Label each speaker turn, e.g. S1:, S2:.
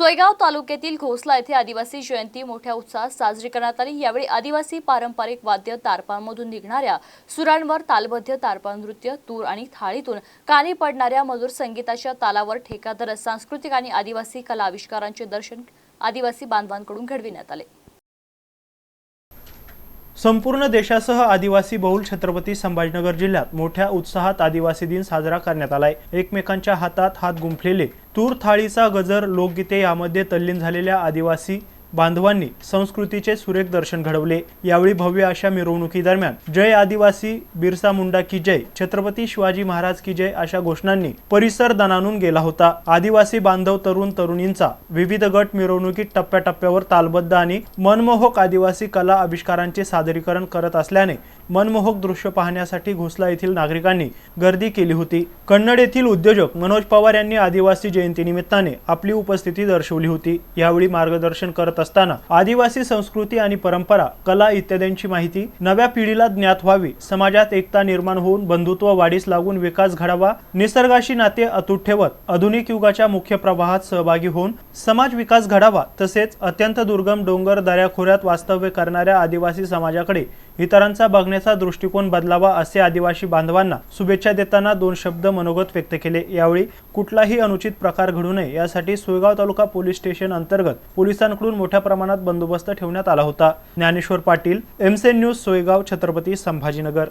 S1: सोयगाव तालुक्यातील घोसला येथे आदिवासी जयंती मोठ्या उत्साहात साजरी करण्यात आली. यावेळी आदिवासी पारंपरिक वाद्य तारपांमधून निघणाऱ्या सुरांवर तालबद्ध तारपा नृत्य तूर आणि थाळीतून कानी पडणाऱ्या मधुर संगीताच्या तालावर ठेकादर सांस्कृतिक आणि आदिवासी कला आविष्कारांचे दर्शन आदिवासी बांधवांकडून घडविण्यात आले.
S2: संपूर्ण देशासह आदिवासी बहुल छत्रपती संभाजीनगर जिल्ह्यात मोठ्या उत्साहात आदिवासी दिन साजरा करण्यात आलाय. एकमेकांच्या हातात हात गुंफलेले तूर थाळीचा गजर लोकगीते यामध्ये तल्लीन झालेल्या आदिवासी बांधवांनी संस्कृतीचे सुरेख दर्शन घडवले. यावेळी भव्य अशा मिरवणुकीदरम्यान जय आदिवासी बिरसा मुंडा की जय छत्रपती शिवाजी महाराज की जय अशा घोषणांनी परिसर दणानून गेला होता. आदिवासी बांधव तरुण तरुणींचा विविध गट मिरवणुकीत टप्प्याटप्प्यावर तालबद्ध आणि मनमोहक आदिवासी कला आविष्कारांचे सादरीकरण करत असल्याने मनमोहक दृश्य पाहण्यासाठी घोसला येथील नागरिकांनी गर्दी केली होती. कन्नड येथील उद्योजक मनोज पवार यांनी आदिवासी जयंतीनिमित्ताने आपली उपस्थिती दर्शवली होती. यावेळी मार्गदर्शन करत असताना आदिवासी संस्कृती आणि परंपरा कला इत्यादींची माहिती नव्या पिढीला ज्ञात व्हावी समाजात एकता निर्माण होऊन बंधुत्व वाढीस लागून विकास घडावा निसर्गाशी नाते अतूट ठेवत आधुनिक युगाच्या मुख्य प्रवाहात सहभागी होऊन समाज विकास घडावा तसेच अत्यंत दुर्गम डोंगर दऱ्याखोऱ्यात वास्तव्य करणाऱ्या आदिवासी समाजाकडे इतरांचा बघण्याचा दृष्टिकोन बदलावा असे आदिवासी बांधवांना शुभेच्छा देताना दोन शब्द मनोगत व्यक्त केले. यावेळी कुठलाही अनुचित प्रकार घडू नये यासाठी सोयगाव तालुका पोलीस स्टेशन अंतर्गत पोलिसांकडून मोठ्या प्रमाणात बंदोबस्त ठेवण्यात आला होता. ज्ञानेश्वर पाटील एमसेन न्यूज सोयगाव छत्रपती संभाजीनगर.